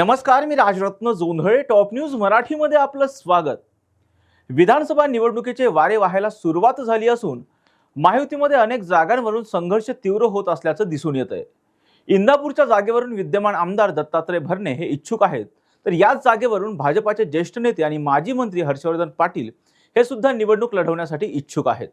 नमस्कार मी Rajratna Jondhale top news मराठीमध्ये आपलं स्वागत. विधानसभा निवडणुकीचे वारे वाहायला सुरुवात झाली असून महायुतीमध्ये अनेक जागांवरून संघर्ष तीव्र होत असल्याचं दिसून येत आहे इंदापूरच्या जागेवरून विद्यमान आमदार दत्तात्रय भरणे हे इच्छुक आहेत. तर याच जागेवरून भाजपाचे ज्येष्ठ नेते आणि माजी मंत्री हर्षवर्धन पाटील हे सुद्धा निवडणूक लढवण्यासाठी इच्छुक आहेत.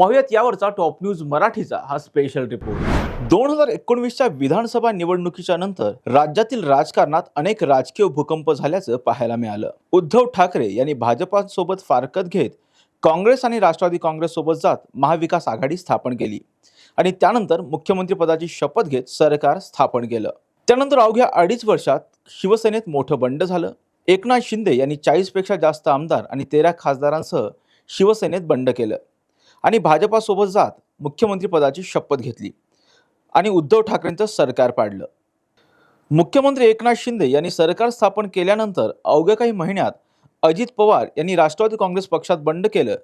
पाहुयात यावरचा टॉप न्यूज मराठीचा हा स्पेशल रिपोर्ट दोन हजार एकोणवीसच्या विधानसभा निवडणुकीच्या नंतर राज्यातील राजकारणात अनेक राजकीय भूकंप झाल्याचं पाहायला मिळालं. उद्धव ठाकरे यांनी भाजपासोबत फारकत घेत काँग्रेस आणि राष्ट्रवादी काँग्रेससोबत जात महाविकास आघाडी स्थापन केली आणि त्यानंतर मुख्यमंत्रीपदाची शपथ घेत सरकार स्थापन केलं. त्यानंतर अवघ्या अडीच वर्षात शिवसेनेत मोठं बंड झालं. एकनाथ शिंदे यांनी चाळीसपेक्षा जास्त आमदार आणि तेरा खासदारांसह शिवसेनेत बंड केलं. आणि भाजपासोबत जात मुख्यमंत्रीपदाची शपथ घेतली आणि उद्धव ठाकरेंचं सरकार पाडलं. मुख्यमंत्री एकनाथ शिंदे यांनी सरकार स्थापन केल्यानंतर अवघ्या काही महिन्यात अजित पवार यांनी राष्ट्रवादी काँग्रेस पक्षात बंड केलं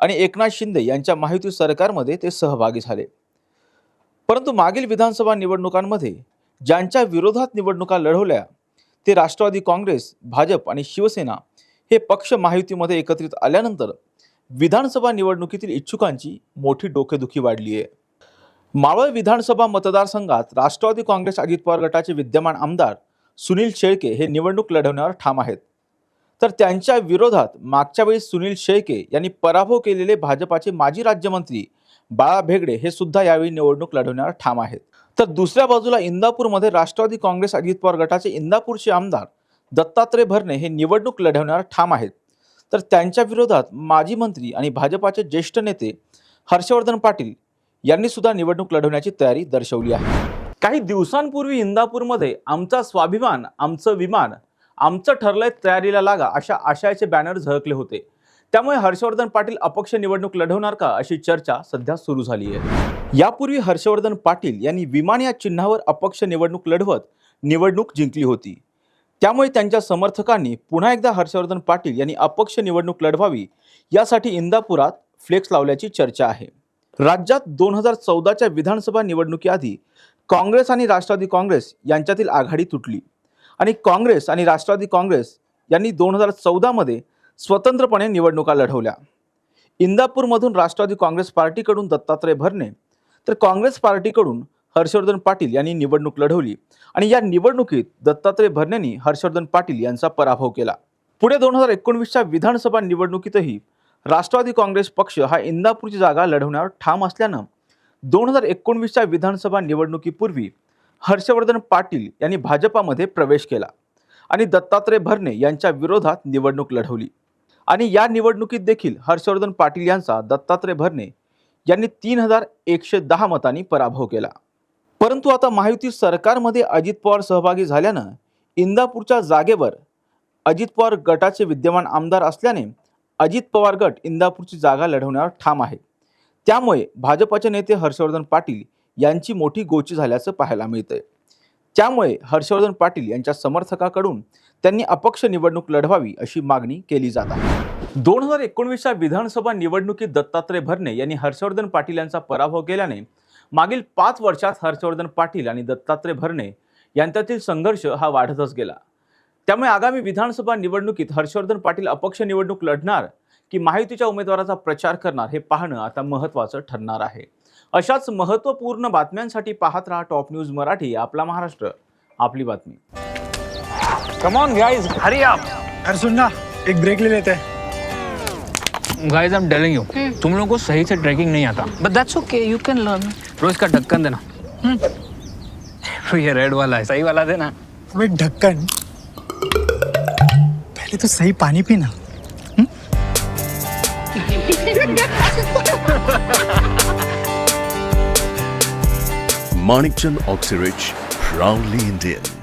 आणि एकनाथ शिंदे यांच्या माहिती सरकारमध्ये ते सहभागी झाले. परंतु मागील विधानसभा निवडणुकांमध्ये ज्यांच्या विरोधात निवडणुका लढवल्या ते राष्ट्रवादी काँग्रेस भाजप आणि शिवसेना हे पक्ष महायुतीमध्ये एकत्रित आल्यानंतर विधानसभा निवडणुकीतील इच्छुकांची मोठी डोकेदुखी वाढली आहे. मावळ विधानसभा मतदारसंघात राष्ट्रवादी काँग्रेस अजित पवार गटाचे विद्यमान आमदार सुनील शेळके हे निवडणूक लढवण्यावर ठाम आहेत. तर त्यांच्या विरोधात मागच्या वेळी सुनील शेळके यांनी पराभव केलेले भाजपाचे माजी राज्यमंत्री बाळा भेगडे हे सुद्धा यावेळी निवडणूक लढवण्यावर ठाम आहेत. तर दुसऱ्या बाजूला इंदापूरमध्ये राष्ट्रवादी काँग्रेस अजित पवार गटाचे इंदापूरचे आमदार दत्तात्रय भरणे हे निवडणूक लढवण्यावर ठाम आहेत. तर त्यांच्या विरोधात माजी मंत्री आणि भाजपाचे ज्येष्ठ नेते हर्षवर्धन पाटील यांनी सुद्धा निवडणूक लढवण्याची तयारी दर्शवली आहे. काही दिवसांपूर्वी इंदापूरमध्ये आमचा स्वाभिमान आमचं विमान आमचं ठरलंय तयारीला लागा अशा आशयाचे बॅनर झळकले होते. त्यामुळे हर्षवर्धन पाटील अपक्ष निवडणूक लढवणार का अशी चर्चा सध्या सुरू झाली आहे यापूर्वी हर्षवर्धन पाटील यांनी विमान या चिन्हावर अपक्ष निवडणूक लढवत निवडणूक जिंकली होती. त्यामुळे त्यांच्या समर्थकांनी पुन्हा एकदा हर्षवर्धन पाटील यांनी अपक्ष निवडणूक लढवावी यासाठी इंदापुरात फ्लेक्स लावल्याची चर्चा आहे. राज्यात दोन हजार चौदाच्या विधानसभा निवडणुकीआधी काँग्रेस आणि राष्ट्रवादी काँग्रेस यांच्यातील आघाडी तुटली आणि काँग्रेस आणि राष्ट्रवादी काँग्रेस यांनी दोन हजार चौदामध्ये स्वतंत्रपणे निवडणुका लढवल्या. इंदापूरमधून राष्ट्रवादी काँग्रेस पार्टीकडून दत्तात्रय भरणे तर काँग्रेस पार्टीकडून हर्षवर्धन पाटील यांनी निवडणूक लढवली आणि या निवडणुकीत दत्तात्रय भरणेंनी हर्षवर्धन पाटील यांचा पराभव केला. पुढे दोन हजार एकोणवीसच्या विधानसभा निवडणुकीतही राष्ट्रवादी काँग्रेस पक्ष हा इंदापूरची जागा लढवण्यावर ठाम असल्यानं दोन हजार एकोणवीसच्या विधानसभा निवडणुकीपूर्वी हर्षवर्धन पाटील यांनी भाजपामध्ये प्रवेश केला आणि दत्तात्रय भरणे यांच्या विरोधात निवडणूक लढवली. आणि या निवडणुकीत देखील हर्षवर्धन पाटील यांचा दत्तात्रय भरणे यांनी तीन हजार एकशे दहा मतांनी पराभव केला. परंतु आता महायुती सरकारमध्ये अजित पवार सहभागी झाल्यानं इंदापूरच्या जागेवर अजित पवार गटाचे विद्यमान आमदार असल्याने अजित पवार गट इंदापूरची जागा लढवण्यावर ठाम आहे. त्यामुळे भाजपाचे नेते हर्षवर्धन पाटील यांची मोठी गोची झाल्याचं पाहायला मिळतंय. त्यामुळे हर्षवर्धन पाटील यांच्या समर्थकाकडून त्यांनी अपक्ष निवडणूक लढवावी अशी मागणी केली जात आहे. दोन हजार एकोणवीसच्या विधानसभा निवडणुकीत दत्तात्रय भरणे यांनी हर्षवर्धन पाटील यांचा पराभव केल्याने मागील पाच वर्षात हर्षवर्धन पाटील आणि दत्तात्रय भरणे यांच्यातील संघर्ष हा वाढतच गेला. त्यामुळे आगामी विधानसभा निवडणुकीत हर्षवर्धन पाटील अपक्ष निवडणूक लढणार की महायुतीच्या उमेदवाराचा प्रचार करणार हे पाहणं आता महत्त्वाचं ठरणार आहे. अशाच महत्त्वपूर्ण बातम्यांसाठी पाहत राहा टॉप न्यूज मराठी आपला महाराष्ट्र. आपली बातमी. Come on guys hurry up अरे सुन ना एक ब्रेक ले लेते. हैं guys I am telling you तुम लोगों को सही से ट्रैकिंग नहीं आता. But that's okay, you can learn. रोज का ढक्कन देना। तो ये रेड वाला है। सही वाला देना। वो ढक्कन। पहले तो सही पानी पीना। Manikchand Oxyrich, proudly Indian.